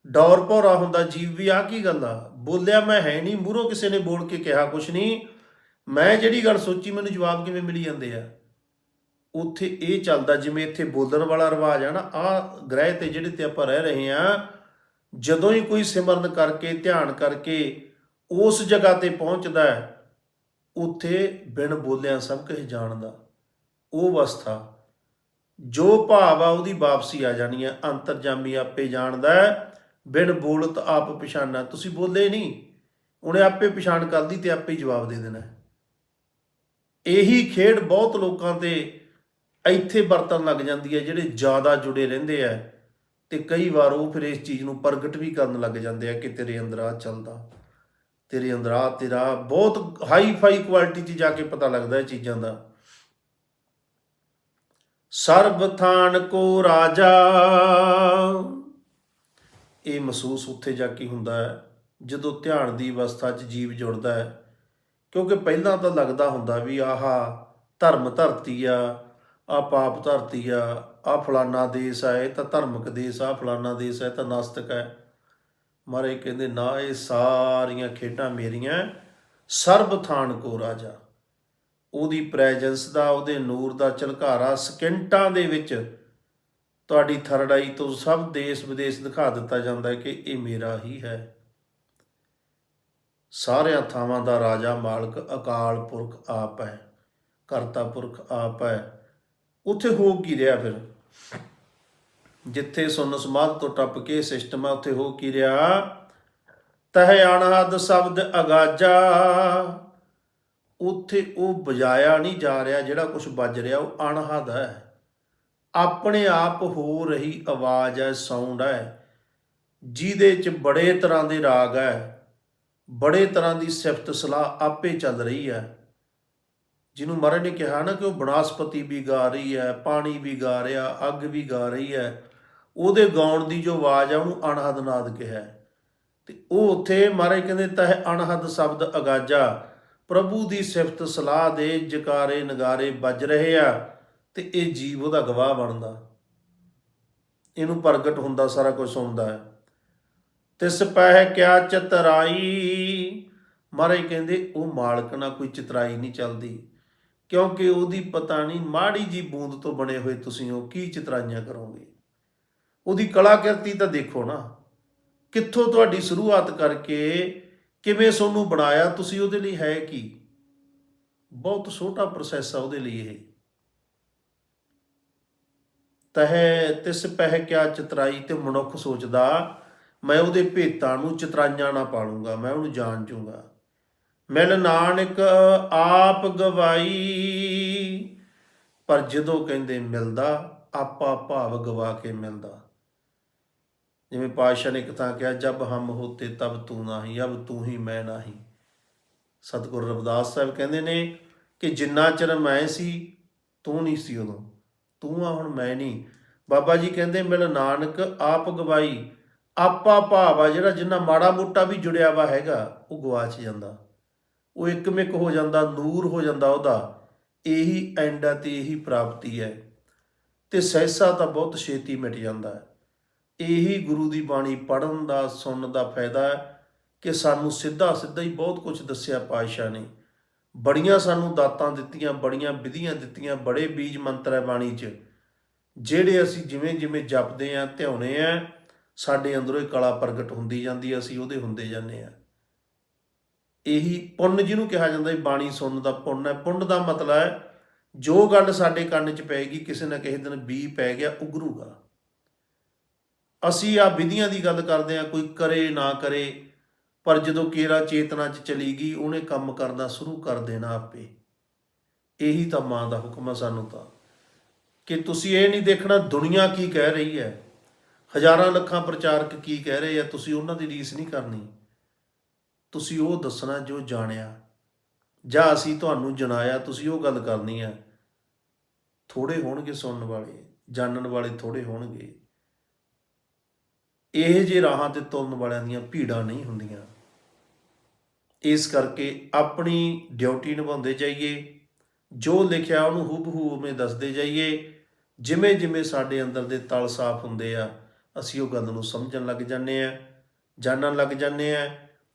Speaker 1: ਡੌਰ ਭੌਰਾ ਹੁੰਦਾ, ਜੀਵ ਵੀ ਆ ਕੀ ਗੱਲ ਆ? ਬੋਲਿਆ ਮੈਂ ਹੈ ਨਹੀਂ, ਮੂਹਰੋਂ ਕਿਸੇ ਨੇ ਬੋਲ ਕੇ ਕਿਹਾ ਕੁਛ ਨਹੀਂ। ਮੈਂ ਜਿਹੜੀ ਗੱਲ ਸੋਚੀ ਮੈਨੂੰ ਜਵਾਬ ਕਿਵੇਂ ਮਿਲੀ ਜਾਂਦੇ ਆ? ਉੱਥੇ ਇਹ ਚੱਲਦਾ, ਜਿਵੇਂ ਇੱਥੇ ਬੋਲਣ ਵਾਲਾ ਰਿਵਾਜ ਆ ਨਾ ਆ ਗ੍ਰਹਿ ਤੇ ਜਿਹੜੇ ਤੇ ਆਪਾਂ ਰਹਿ ਰਹੇ ਆ ਜਦੋਂ ਹੀ ਕੋਈ ਸਿਮਰਨ ਕਰਕੇ, ਧਿਆਨ ਕਰਕੇ ਉਸ ਜਗ੍ਹਾ ਤੇ ਪਹੁੰਚਦਾ ਹੈ, ਉੱਥੇ ਬਿਨ ਬੋਲਿਆ ਸਭ ਕੁਝ ਜਾਣਦਾ। ਉਹ ਅਵਸਥਾ, ਜੋ ਭਾਵ ਆ ਉਹਦੀ ਵਾਪਸੀ ਆ ਜਾਣੀ ਹੈ ਅੰਤਰਜਾਮੀ ਆਪੇ ਜਾਣਦਾ ਹੈ, ਬਿਨ ਬੋਲਤ ਆਪ ਪਛਾਨਾ ਤੁਸੀਂ ਬੋਲੇ ਨਹੀਂ, ਉਹਨੇ ਆਪੇ ਪਛਾਣ ਕਰਦੀ ਤੇ ਆਪੇ ਹੀ ਜਵਾਬ ਦੇ ਦੇਣਾ ਇਹੀ ਖੇਡ ਬਹੁਤ ਲੋਕਾਂ ਤੇ ਇੱਥੇ ਵਰਤਣ ਲੱਗ ਜਾਂਦੀ ਹੈ, ਜਿਹੜੇ ਜ਼ਿਆਦਾ ਜੁੜੇ ਰਹਿੰਦੇ ਆ ਤੇ ਕਈ ਵਾਰ ਉਹ ਫਿਰ ਇਸ ਚੀਜ਼ ਨੂੰ ਪ੍ਰਗਟ ਵੀ ਕਰਨ ਲੱਗ ਜਾਂਦੇ ਆ ਕਿ ਤੇਰੇ ਅੰਦਰ ਆ ਚੱਲਦਾ, ਤੇਰੇ ਅੰਦਰ ਆ, ਤੇਰਾ ਬਹੁਤ ਹਾਈ ਫਾਈ ਕੁਆਲਿਟੀ 'ਚ ਜਾ ਕੇ ਪਤਾ ਲੱਗਦਾ ਇਹ ਚੀਜ਼ਾਂ ਦਾ। ਸਰਬ ਥਾਨ ਕੋ ਰਾਜਾ। ਇਹ ਮਹਿਸੂਸ ਉੱਥੇ ਜਾ ਕੇ ਹੁੰਦਾ ਹੈ, ਜਦੋਂ ਧਿਆਨ ਦੀ ਅਵਸਥਾ 'ਚ ਜੀਵ ਜੁੜਦਾ ਹੈ ਕਿਉਂਕਿ ਪਹਿਲਾਂ ਤਾਂ ਲੱਗਦਾ ਹੁੰਦਾ ਵੀ ਆਹਾ ਧਰਮ ਧਰਤੀ ਆ ਆ ਪਾਪ ਧਰਤੀ ਆ ਆ ਫਲਾਨਾ ਦੇਸ਼ ਆ, ਇਹ ਤਾਂ ਧਰਮਕ ਦੇਸ਼ ਆ ਫਲਾਨਾ ਦੇਸ਼ ਹੈ ਤਾਂ ਨਾਸਤਕ ਹੈ ਮਾਰੇ ਕਹਿੰਦੇ, ਨਾ ਇਹ ਸਾਰੀਆਂ ਖੇਡਾਂ ਮੇਰੀਆਂ ਸਰਬ ਥਾਨ ਕੋ ਰਾਜਾ। ਉਹਦੀ ਪ੍ਰੈਜੈਂਸ ਦਾ, ਉਹਦੇ ਨੂਰ ਦਾ ਝਲਕਾਰਾ ਸਕਿੰਟਾਂ ਦੇ ਵਿੱਚ ਤੁਹਾਡੀ ਥਰੜਾਈ ਤੋਂ ਸਭ ਦੇਸ਼ ਵਿਦੇਸ਼ ਦਿਖਾ ਦਿੱਤਾ ਜਾਂਦਾ ਹੈ ਕਿ ਇਹ ਮੇਰਾ ਹੀ ਹੈ। ਸਾਰਿਆਂ ਥਾਵਾਂ ਦਾ ਰਾਜਾ ਮਾਲਕ ਅਕਾਲ ਪੁਰਖ ਆਪ ਹੈ, ਕਰਤਾ ਪੁਰਖ ਆਪ ਹੈ। ਉੱਥੇ ਹੋ ਕੀ ਰਿਹਾ ਫਿਰ? ਜਿੱਥੇ ਸੁਨ ਸਮਾਧ ਤੋਂ ਟੱਪ ਕੇ ਸਿਸਟਮ ਹੈ, ਉੱਥੇ ਹੋ ਕੀ ਰਿਹਾ? ਤਹ ਅਣਹਦ ਸ਼ਬਦ ਅਗਾਜਾ। ਉੱਥੇ ਉਹ ਬਜਾਇਆ ਨਹੀਂ ਜਾ ਰਿਹਾ, ਜਿਹੜਾ ਕੁਝ ਵੱਜ ਰਿਹਾ ਉਹ ਅਣਹਦ ਹੈ। ਆਪਣੇ ਆਪ ਹੋ ਰਹੀ ਆਵਾਜ਼ ਹੈ ਸਾਊਂਡ ਹੈ। ਜਿਹਦੇ ਚ ਬੜੇ ਤਰ੍ਹਾਂ ਦੇ ਰਾਗ ਹੈ। ਬੜੇ ਤਰ੍ਹਾਂ ਦੀ ਸਿਫਤ ਸਲਾਹ ਆਪੇ ਚੱਲ ਰਹੀ ਹੈ। ਜਿਹਨੂੰ ਮਹਾਰਾਜ ਨੇ ਕਿਹਾ ਨਾ ਕਿ ਉਹ ਬਨਸਪਤੀ ਵੀ ਗਾ ਰਹੀ ਹੈ, ਪਾਣੀ ਵੀ ਗਾ ਰਿਹਾ, ਅੱਗ ਵੀ ਗਾ ਰਹੀ ਹੈ। ਉਹਦੇ ਗਾਉਣ ਦੀ ਜੋ ਆਵਾਜ਼ ਆ, ਉਹਨੂੰ ਅਣਹਦ ਨਾਦ ਕਿਹਾ। ਹੈ। ਤੇ ਉਹ ਉੱਥੇ ਮਹਾਰਾਜ ਕਹਿੰਦੇ, ਤਹ ਅਣਹਦ ਸ਼ਬਦ ਅਗਾਜਾ ਪ੍ਰਭੂ ਦੀ ਸਿਫਤ ਸਲਾਹ ਦੇ ਜਕਾਰੇ ਨਗਾਰੇ ਵੱਜ ਰਹੇ ਆ ਤੇ ਇਹ ਜੀਵ ਉਹਦਾ ਗਵਾਹ ਬਣਦਾ। ਇਹਨੂੰ ਪ੍ਰਗਟ ਹੁੰਦਾ, ਸਾਰਾ ਕੁਝ ਸੁਣਦਾ ਹੈ। ਤਿਸ ਪਹਿ ਕਿਆ ਚਤਰਾਈ। ਮਹਾਰਾਜ ਕਹਿੰਦੇ, ਉਹ ਮਾਲਕ ਨਾਲ ਕੋਈ ਚਤਰਾਈ ਨਹੀਂ ਚੱਲਦੀ, ਕਿਉਂਕਿ ਉਹਦੀ ਪਤਾ ਨਹੀਂ, ਮਾੜੀ ਜੀ ਬੂੰਦ ਤੋਂ ਬਣੇ ਹੋਏ ਤੁਸੀਂ ਉਹ ਕੀ ਚਤਰਾਈਆਂ ਕਰੋਗੇ? ਉਹਦੀ ਕਲਾਕਿਰਤੀ ਤਾਂ ਦੇਖੋ ਨਾ, ਕਿੱਥੋਂ ਤੁਹਾਡੀ ਸ਼ੁਰੂਆਤ ਕਰਕੇ ਕਿਵੇਂ ਸੋਨੂੰ ਬਣਾਇਆ, ਤੁਸੀਂ ਉਹਦੇ ਲਈ ਹੈ ਕੀ? ਬਹੁਤ ਛੋਟਾ ਪ੍ਰੋਸੈਸ ਆ ਉਹਦੇ ਲਈ ਇਹ। ਤਹ ਤਿਸ ਪਹਿ ਕਿਆ ਚਤਰਾਈ, ਤੇ ਮਨੁੱਖ ਸੋਚਦਾ ਮੈਂ ਉਹਦੇ ਭੇਤਾਂ ਨੂੰ ਚਤਰਾਈਆਂ ਨਾ ਪਾਲੂੰਗਾ, ਮੈਂ ਉਹਨੂੰ ਜਾਣ ਜੂੰਗਾ। ਮਿਲ ਨਾਨਕ ਆਪ ਗਵਾਈ, ਪਰ ਜਦੋਂ ਕਹਿੰਦੇ ਮਿਲਦਾ, ਆਪਾ ਭਾਵ ਗਵਾ ਕੇ ਮਿਲਦਾ। ਜਿਵੇਂ ਪਾਤਸ਼ਾਹ ਨੇ ਇੱਕ ਥਾਂ ਕਿਹਾ, ਜਬ ਹਮ ਹੋਤੇ ਤਬ ਤੂੰ ਨਹੀਂ, ਅਬ ਤੂੰ ਹੀ ਮੈਂ ਨਹੀਂ। ਸਤਿਗੁਰ ਰਵਿਦਾਸ ਸਾਹਿਬ ਕਹਿੰਦੇ ਨੇ ਕਿ ਜਿੰਨਾ ਚਿਰ ਮੈਂ ਸੀ, ਤੂੰ ਨਹੀਂ ਸੀ ਉਦੋਂ। ਤੂੰ ਆ, ਹੁਣ ਮੈਂ ਨਹੀਂ। ਬਾਬਾ ਜੀ ਕਹਿੰਦੇ, ਮਿਲ ਨਾਨਕ ਆਪ ਗਵਾਈ ਆਪਾ ਭਾਵ ਆ ਜਿਹੜਾ ਜਿੰਨਾ ਮਾੜਾ ਮੋਟਾ ਵੀ ਜੁੜਿਆ ਵਾ ਹੈਗਾ, ਉਹ ਗਵਾਚ ਜਾਂਦਾ। ਉਹ ਇੱਕਮਿਕ ਹੋ ਜਾਂਦਾ, ਨੂਰ ਹੋ ਜਾਂਦਾ ਉਹਦਾ। ਇਹੀ ਐਂਡ ਆ ਤੇ ਇਹੀ ਪ੍ਰਾਪਤੀ ਹੈ। ਤੇ ਸਹਿਸਾ ਤਾਂ ਬਹੁਤ ਛੇਤੀ ਮਿਟ ਜਾਂਦਾ ਹੈ। ਇਹੀ ਗੁਰੂ ਦੀ ਬਾਣੀ ਪੜਨ ਦਾ, ਸੁਣਨ ਦਾ ਫਾਇਦਾ ਹੈ ਕਿ ਸਾਨੂੰ ਸਿੱਧਾ ਸਿੱਧਾ ਹੀ ਬਹੁਤ ਕੁਝ ਦੱਸਿਆ ਪਾਤਸ਼ਾਹ ਨੇ। ਬੜੀਆਂ ਸਾਨੂੰ ਦਾਤਾਂ ਦਿੱਤੀਆਂ, ਬੜੀਆਂ ਵਿਧੀਆਂ ਦਿੱਤੀਆਂ, ਬੜੇ ਬੀਜ ਮੰਤਰ ਹੈ ਬਾਣੀ 'ਚ। ਜਿਹੜੇ ਅਸੀਂ ਜਿਵੇਂ ਜਿਵੇਂ ਜਪਦੇ ਆਂ ਧਿਆਉਨੇ ਆ ਸਾਡੇ ਅੰਦਰੋਂ ਇਹ ਕਲਾ ਪ੍ਰਗਟ ਹੁੰਦੀ ਜਾਂਦੀ ਹੈ, ਅਸੀਂ ਉਹਦੇ ਹੁੰਦੇ ਜਾਂਦੇ ਆ। ਇਹੀ ਪੁੰਨ ਜਿਹਨੂੰ ਕਿਹਾ ਜਾਂਦਾ ਹੈ ਬਾਣੀ ਸੁਣਨ ਦਾ ਪੁੰਨ ਹੈ। ਪੁੰਨ ਦਾ ਮਤਲਬ ਹੈ ਜੋ ਗੱਲ ਸਾਡੇ ਕੰਨ 'ਚ ਪੈਗੀ ਕਿਸੇ ਨਾ ਕਿਸੇ ਦਿਨ ਬੀ ਪੈ ਗਿਆ ਉਗਰੂਗਾ। ਅਸੀਂ ਆ ਵਿਧੀਆਂ ਦੀ ਗੱਲ ਕਰਦੇ ਆ ਕੋਈ ਕਰੇ ਨਾ ਕਰੇ ਪਰ ਜਦੋਂ ਕੇਰਾ ਚੇਤਨਾ 'ਚ ਚਲੀ ਗਈ ਉਹਨੇ ਕੰਮ ਕਰਨਾ ਸ਼ੁਰੂ ਕਰ ਦੇਣਾ ਆਪੇ। ਇਹੀ ਤਾਂ ਮਾਂ ਦਾ ਹੁਕਮ ਆ ਸਾਨੂੰ ਤਾਂ। ਕਿ ਤੁਸੀਂ ਇਹ ਨਹੀਂ ਦੇਖਣਾ ਦੁਨੀਆ ਕੀ ਕਹਿ ਰਹੀ ਹੈ? ਹਜ਼ਾਰਾਂ ਲੱਖਾਂ ਪ੍ਰਚਾਰਕ ਕੀ ਕਹਿ ਰਹੇ ਆ, ਤੁਸੀਂ ਉਹਨਾਂ ਦੀ ਰੀਸ ਨਹੀਂ ਕਰਨੀ। ਤੁਸੀਂ ਉਹ ਦੱਸਣਾ ਜੋ ਜਾਣਿਆ। ਜਾਂ ਅਸੀਂ ਤੁਹਾਨੂੰ ਜਣਾਇਆ ਤੁਸੀਂ ਉਹ ਗੱਲ ਕਰਨੀ ਆ। ਥੋੜੇ ਹੋਣਗੇ ਸੁਣਨ ਵਾਲੇ, ਜਾਣਨ ਵਾਲੇ ਥੋੜੇ ਹੋਣਗੇ। ਇਹ ਜੇ ਰਾਹਾਂ ਤੇ ਤੁਰਨ ਵਾਲਿਆਂ ਦੀਆਂ ਭੀੜਾਂ ਨਹੀਂ ਹੁੰਦੀਆਂ। ਇਸ ਕਰਕੇ ਆਪਣੀ ਡਿਊਟੀ ਨਿਭਾਉਂਦੇ ਜਾਈਏ। ਜੋ ਲਿਖਿਆ ਉਹਨੂੰ ਹੂਬਹੂ ਉਵੇਂ ਦੱਸਦੇ ਜਾਈਏ। ਜਿਵੇਂ ਜਿਵੇਂ ਸਾਡੇ ਅੰਦਰ ਦੇ ਤਲ ਸਾਫ਼ ਹੁੰਦੇ ਆ ਅਸੀਂ ਉਹ ਗੱਲ ਨੂੰ ਸਮਝਣ ਲੱਗ ਜਾਂਦੇ ਆ ਜਾਣਨ ਲੱਗ ਜਾਂਦੇ ਆ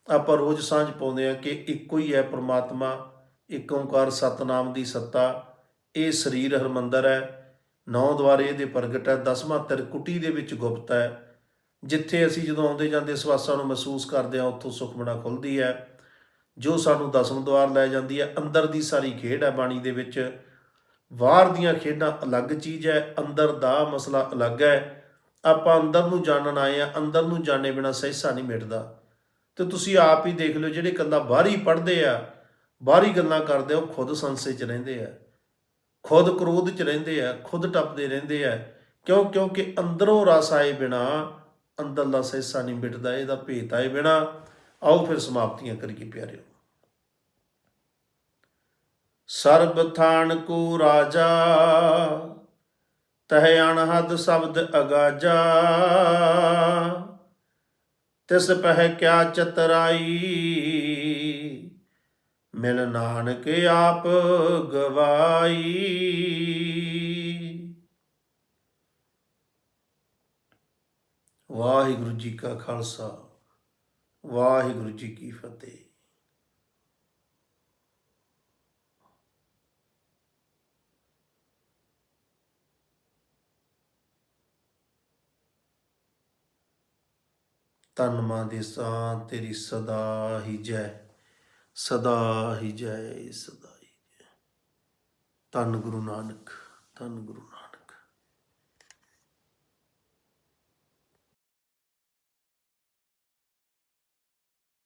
Speaker 1: ਆਪਾਂ ਰੋਜ਼ ਸਾਂਝ ਪਾਉਂਦੇ ਆ ਕਿ ਇੱਕੋ ਹੀ ਹੈ ਪ੍ਰਮਾਤਮਾ, ਇੱਕ ਓੰਕਾਰ ਸਤਨਾਮ ਦੀ ਸੱਤਾ। ਇਹ ਸਰੀਰ ਹਰਮੰਦਰ ਹੈ, ਨੌ ਦੁਆਰੇ ਇਹਦੇ ਪ੍ਰਗਟ ਹੈ, ਦਸਵਾਂ ਤਿਰਕੁਟੀ ਦੇ ਵਿੱਚ ਗੁਪਤ ਹੈ। ਜਿੱਥੇ ਅਸੀਂ ਜਦੋਂ ਆਉਂਦੇ ਜਾਂਦੇ ਸਵਾਸਾਂ ਨੂੰ ਮਹਿਸੂਸ ਕਰਦੇ ਹਾਂ, ਉੱਥੋਂ ਸੁਖਮਣਾ ਖੁੱਲਦੀ ਹੈ। ਜੋ ਸਾਨੂੰ ਦਸਮ ਦੁਆਰ ਲੈ ਜਾਂਦੀ ਹੈ, ਅੰਦਰ ਦੀ ਸਾਰੀ ਖੇਡ ਹੈ ਬਾਣੀ ਦੇ ਵਿੱਚ। ਬਾਹਰ ਦੀਆਂ ਖੇਡਾਂ ਅਲੱਗ ਚੀਜ਼ ਹੈ, ਅੰਦਰ ਦਾ ਮਸਲਾ ਅਲੱਗ ਹੈ। ਆਪਾਂ ਅੰਦਰ ਨੂੰ ਜਾਣਨ ਆਏ ਆ ਅੰਦਰ ਨੂੰ ਜਾਣੇ ਬਿਨਾ ਸਹਿਸਾ ਨਹੀਂ ਮਿਟਦਾ। ਤੇ ਤੁਸੀਂ ਆਪ ਹੀ ਦੇਖ ਲਿਓ, ਜਿਹੜੇ ਕੱਲਾ ਬਾਹਰੀ ਪੜ੍ਹਦੇ ਆ, ਬਾਹਰੀ ਗੱਲਾਂ ਕਰਦੇ ਉਹ ਖੁਦ ਸੰਸੇ 'ਚ ਰਹਿੰਦੇ ਆ। ਖੁਦ ਕ੍ਰੋਧ 'ਚ ਰਹਿੰਦੇ ਆ, ਖੁਦ ਟੱਪਦੇ ਰਹਿੰਦੇ ਆ। ਕਿਉਂ? ਕਿਉਂਕਿ ਅੰਦਰੋਂ ਰਸ ਆਏ ਬਿਨਾ ਅੰਦਰਲਾ ਸਹਿਸਾ ਨਹੀਂ ਮਿਟਦਾ, ਇਹਦਾ ਭੇਤ ਆਏ ਬਿਨਾ। ਆਓ ਫਿਰ ਸਮਾਪਤੀਆਂ ਕਰੀਏ ਪਿਆਰਿਓ। ਸਰਬ ਥਾਨ ਕੋ ਰਾਜਾ ਤਹਿ ਅਣਹਦ ਸ਼ਬਦ ਅਗਾਜਾ। ਤਿਸ ਪਹਿ ਕਿਆ ਚਤਰਾਈ। ਮਿਲ ਨਾਨਕ ਆਪ ਗਵਾਈ। ਵਾਹਿਗੁਰੂ ਜੀ ਕਾ ਖਾਲਸਾ, ਵਾਹਿਗੁਰੂ ਜੀ ਕੀ ਫਤਿਹ। ਤਨ ਮਨ ਦੇ ਸਾਂ ਤੇਰੀ ਸਦਾ ਹੀ ਜੈ, ਸਦਾ ਹੀ ਜੈ, ਸਦਾ ਹੀ ਜੈ। ਤਨ ਗੁਰੂ ਨਾਨਕ ਤਨ ਗੁਰੂ ਨਾਨਕ।